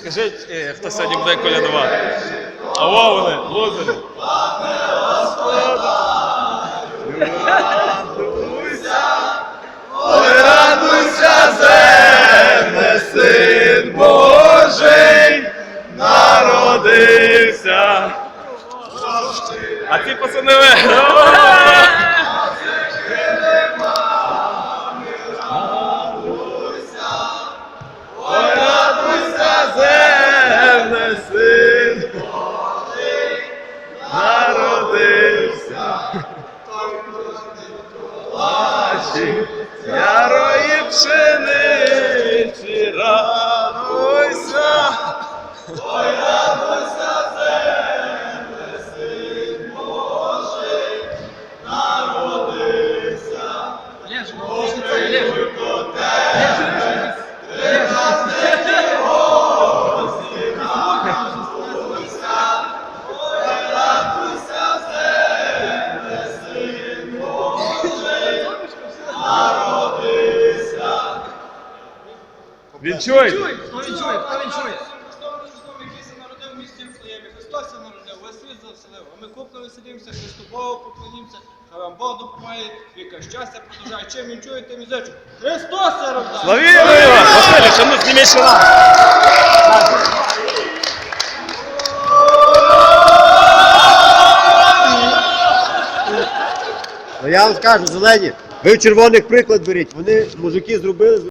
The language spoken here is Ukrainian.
Скажіть, е, хто сьогодні буде колядувати? А во вони, лузери. Ой, радуйся, земле, син Божий, народився. А ці пацани ви. Земле, син Божий, народився. Плачі, ярої пшениці, радуйся. Ой, радуйся, земле, син Божий, народився. Відчуй! Хто він чує? Хто він чує? Христос Рождество, який се народив в місті. Христос се народив, весь світ заселив. А ми купно веселімося, Христу Богу поклонімося. Хай вам Бог допомагає, віка щастя продовжає. Чим він чує, тим і зичу. Христос се рождає! Славімо його! Василь, що зніміть ще! Ну я вам скажу, зелені, ви в червоних приклад беріть. Вони мужики зробили.